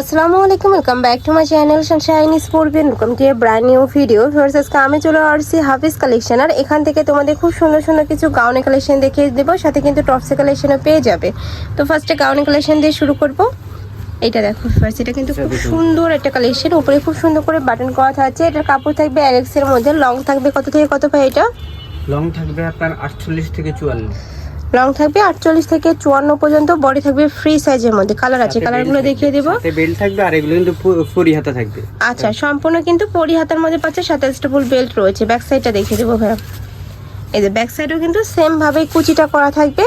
আসসালামু আলাইকুম welcome back to my channel sunshine স্পোর্টবিন welcome to a brand new video first আজকে আমি চলে আসছি হাফিজ কালেকশন আর এখান থেকে তোমাদের খুব সুন্দর সুন্দর কিছু গাউনে কালেকশন দেখিয়ে দেবো, সাথে কিন্তু টপসে কালেকশনও পেয়ে যাবে। তো ফার্স্টে গাউনে কালেকশন দিয়ে শুরু করব। এটা দেখো ফার্স্ট এটা কিন্তু খুব সুন্দর একটা কালেকশন উপরে খুব সুন্দর করে বাটন করা থাকছে এটার কাপড় থাকবে অ্যালেক্স এর মধ্যে লং থাকবে কত থেকে কত ভাই এটা? লং থাকবে আপনার আটচল্লিশ থেকে চুয়াল্লিশ। লং থাকবে আটচল্লিশ থেকে চুয়ান্ন পর্যন্ত বডি থাকবে ফ্রি সাইজের মধ্যে। কালার আছে কালারগুলো দেখিয়ে দেবো। বেল্ট থাকবে আর এগুলো কিন্তু ফুরি হাতা থাকবে। আচ্ছা সম্পূর্ণ কিন্তু পরি হাতার মধ্যে পাচ্ছে সাথে ফুল বেল্ট রয়েছে। ব্যাক সাইডটা দেখিয়ে দেবো ভাইয়া। এই যে ব্যাক সাইডও কিন্তু সেম ভাবে কুচিটা করা থাকবে।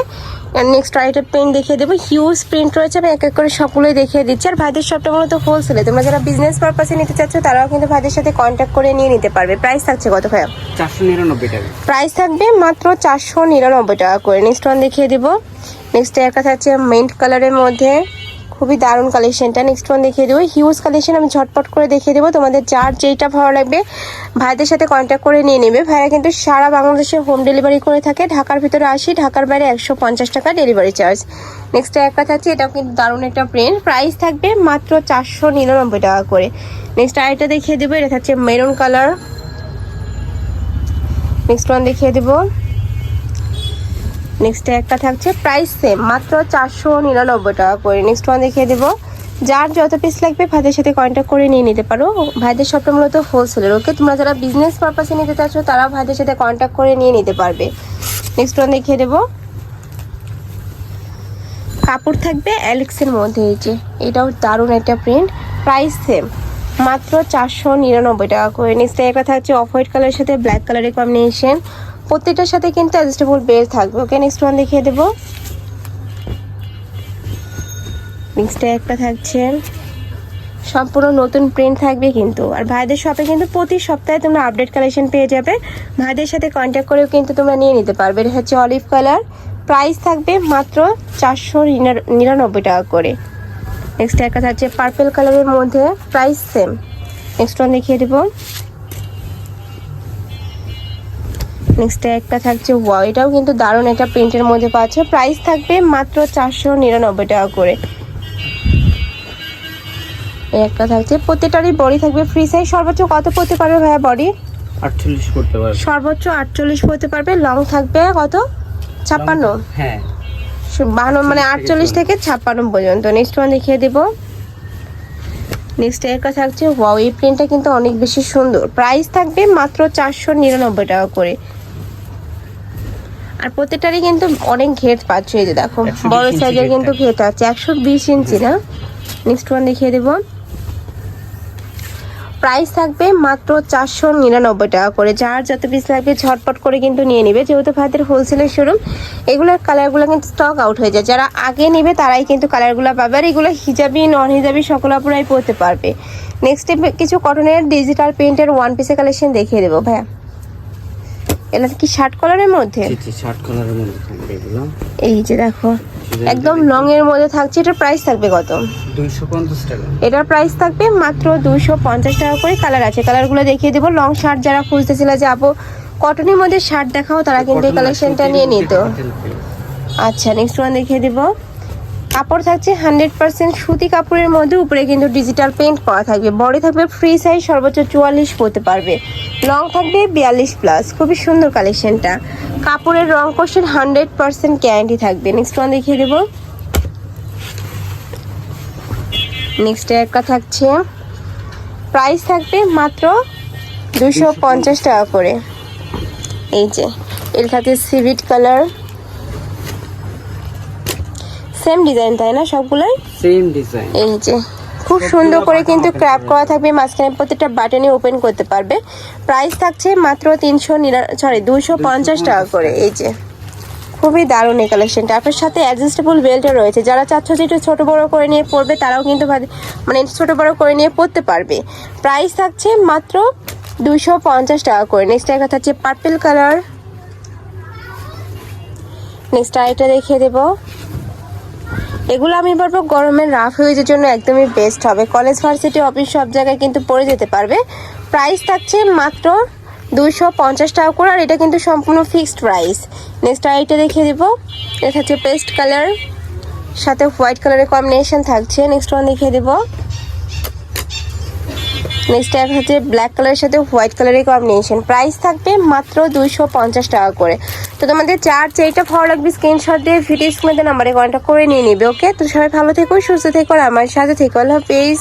নেক্সট আরেকটা প্রিন্ট দেখিয়ে দেবো। হিউজ প্রিন্ট রয়েছে আমি এক এক করে সকলেই দেখিয়ে দিচ্ছি। আর ভাইদের সবটা মূলত হোলসেলে তোমরা যারা বিজনেস পারপাসে নিতে চাচ্ছ তারাও কিন্তু ভাইদের সাথে কন্ট্যাক্ট করে নিয়ে নিতে পারবে। প্রাইস থাকছে কত ভাইয়া? চারশো নিরানব্বই টাকা। প্রাইস থাকবে মাত্র চারশো নিরানব্বই টাকা করে। নেক্সট ওয়ান দেখিয়ে দেবো। নেক্সট একটা থাকছে মেন্ট কালারের মধ্যে। খুবই দারুণ কালেকশনটা নেক্সট ওয়ান দেখিয়ে দেবো। হিউজ কালেকশন আমি ঝটপট করে দেখিয়ে দেবো। তোমাদের যার যেইটা ভালো লাগবে, ভাইদের সাথে কন্ট্যাক্ট করে নিয়ে নেবে। ভাইরা কিন্তু সারা বাংলাদেশে হোম ডেলিভারি করে থাকে। ঢাকার ভিতরে আসি, ঢাকার বাইরে একশো পঞ্চাশ টাকা ডেলিভারি চার্জ নেক্সট একটা থাকছে এটাও কিন্তু দারুণ একটা প্রিন্ট প্রাইস থাকবে মাত্র চারশো নিরানব্বই টাকা করে। নেক্সট আরেকটা দেখিয়ে দেবো, এটা থাকছে মেরুন কালার নেক্সট ওয়ান দেখিয়ে দেবো। নেক্সট একটা থাকছে প্রাইস সেম মাত্র চারশো নিরানব্বই টাকা করে। নেক্সট ওয়ান দেখিয়ে দেবো। যার যত পিস লাগবে, ভাইদের সাথে কন্ট্যাক্ট করে নিয়ে নিতে পারো। ভাইদের সবটা মূলত হোলসেলের ওকে তোমরা যারা বিজনেস পারপাসে নিতে চাচ্ছ, তারাও ভাইদের সাথে কন্ট্যাক্ট করে নিয়ে নিতে পারবে। নেক্সট ওয়ান দেখিয়ে দেবো। কাপড় থাকবে অ্যালেক্সের মধ্যে, এই যে, এটাও দারুণ একটা প্রিন্ট প্রাইস সেম মাত্র চারশো নিরানব্বই টাকা করে। নেক্সট একটা থাকছে অফ হোয়াইট কালারের সাথে ব্ল্যাক কালারের কম্বিনেশন প্রত্যেকটার সাথে কিন্তু অ্যাডজাস্টেবল বেল্ট থাকবে। ওকে নেক্সট ওয়ান দেখিয়ে দেবো। নেক্সটে একটা থাকছে। সম্পূর্ণ নতুন প্রিন্ট থাকবে কিন্তু। আর ভাইদের শপে কিন্তু প্রতি সপ্তাহে তোমরা আপডেট কালেকশন পেয়ে যাবে। ভাইদের সাথে কন্ট্যাক্ট করেও কিন্তু তোমরা নিয়ে নিতে পারবে। এটা হচ্ছে অলিভ কালার প্রাইস থাকবে মাত্র চারশো নিরানব্বই টাকা করে। নেক্সট একটা থাকছে পার্পেল কালারের মধ্যে। প্রাইস সেম নেক্সট ওয়ান দেখিয়ে দেবো। নেক্সট একটা থাকছে ওয়াও এটাও কিন্তু দারুণ একটা প্রিন্টের মধ্যে পাচ্ছে। প্রাইস থাকবে মাত্র চারশো নিরানব্বই টাকা করে। একটা থাকছে প্রত্যেকটারই বডি থাকবে ফ্রি সাইজ সর্বোচ্চ কত পড়তে পারবে ভাইয়া বডি আটচল্লিশ করতে পারবে। সর্বোচ্চ আটচল্লিশ পড়তে পারবে। লং থাকবে কত? ছাপ্পান্ন? হ্যাঁ। বাহান্ন মানে আটচল্লিশ থেকে ছাপ্পান্ন। পর্যন্ত। নেক্সট ওয়ান দেখিয়ে দেবো। নেক্সট একটা থাকছে ওয়াও এই প্রিন্টটা কিন্তু অনেক বেশি সুন্দর। প্রাইস থাকবে মাত্র চারশো নিরানব্বই টাকা করে। আর প্রত্যেকটারই কিন্তু অনেক ঘেট পাচ্ছ এই যে দেখো। 120 বড় সাইজের কিন্তু ঘেট আছে একশো বিশ ইঞ্চি না? নেক্সট ওয়ান দেখিয়ে দেবো। প্রাইস থাকবে মাত্র চারশো নিরানব্বই টাকা করে। যার যত পিস লাগবে ঝটপট করে কিন্তু নিয়ে নেবে। যেহেতু ভাইদের হোলসেলের শোরুম এগুলোর কালারগুলো কিন্তু স্টক আউট হয়ে যায়। যারা আগে নেবে তারাই কিন্তু কালারগুলো পাবে। আর এগুলো হিজাবি নন হিজাবি সকল আপুরাই পরতে পারবে। নেক্সট কিছু কটনের ডিজিটাল প্রিন্টের ওয়ান পিসের কালেকশন দেখিয়ে দেবো ভাইয়া। এটা কি শার্ট কালারের মধ্যে? শার্ট কালারের মধ্যে থাকবে এগুলো। এই যে দেখো একদম লং এর মধ্যে থাকছে এটার প্রাইস থাকবে কত? টাকা। এটার প্রাইস থাকবে মাত্র দুইশো পঞ্চাশ টাকা করে কালার আছে। কালারগুলো দেখিয়ে দেবো। লং শার্ট যারা খুঁজতেছিল যে আপু কটনের মধ্যে শার্ট দেখাও তারা কিন্তু এই কালেকশনটা নিয়ে নিত। আচ্ছা নেক্সট ওয়ান দেখিয়ে দিব। কাপড় থাকছে হান্ড্রেড পার্সেন্ট সুতি কাপড়ের মধ্যে। উপরে কিন্তু ডিজিটাল পেন্ট করা থাকবে। বডি থাকবে ফ্রি সাইজ সর্বোচ্চ চুয়াল্লিশ পড়তে পারবে। লং থাকবে বিয়াল্লিশ প্লাস খুবই সুন্দর কালেকশনটা কাপড়ের রং কোষের হান্ড্রেড পার্সেন্ট গ্যারান্টি থাকবে। নেক্সট ওয়ান দেখিয়ে দেবো। নেক্সট একটা থাকছে। প্রাইস থাকবে মাত্র দুশো পঞ্চাশ টাকা করে। এই যে, এর সাথে সিভিট কালার সেম ডিজাইন তাই না সবগুলোই? Same design. এই যে খুব সুন্দর করে কিন্তু ক্র্যাপ করা থাকবে মাঝখানে প্রত্যেকটা বাটনে ওপেন করতে পারবে। প্রাইস থাকছে মাত্র তিনশো সরি দুশো পঞ্চাশ টাকা করে এই যে। খুবই দারুণ এই কালেকশনটা আপনার সাথে অ্যাডজাস্টেবল বেল্টও রয়েছে। যারা চাচ্ছ যে একটু ছোটো বড়ো করে নিয়ে পড়বে তারাও কিন্তু মানে ছোটো বড়ো করে নিয়ে পড়তে পারবে। প্রাইস থাকছে মাত্র দুশো পঞ্চাশ টাকা করে। নেক্সট একটা থাকছে পার্পেল কালার নেক্সট আরেকটা দেখিয়ে দেবো। এগুলো আমি বলব গরমের রাফ ইউজের জন্য একদমই বেস্ট হবে। কলেজ ভার্সিটি অফিস সব জায়গায় কিন্তু পরে যেতে পারবে। প্রাইস থাকছে মাত্র দুশো পঞ্চাশ টাকা করে আর এটা কিন্তু সম্পূর্ণ ফিক্সড প্রাইস নেক্সট আরেকটা দেখিয়ে দেবো। এটা হচ্ছে পেস্ট কালার সাথে হোয়াইট কালারের কম্বিনেশন থাকছে। নেক্সট ওয়ান দেখিয়ে দেবো। নেক্সট এক হচ্ছে ব্ল্যাক কালারের সাথে হোয়াইট কালারের কম্বিনেশন প্রাইস থাকবে মাত্র দুইশো পঞ্চাশ টাকা করে। তো তোমাদের চার যেটা ভালো লাগবে স্ক্রিনশট দিয়ে ভিডিও স্ক্রিনে নাম্বারে কন্ট্যাক্ট করে নিয়ে নিবে ওকে তো সবাই ভালো থেকো, সুস্থ থেকো, আর আমার সাথে থেকো। আল্লাহ হাফিজ।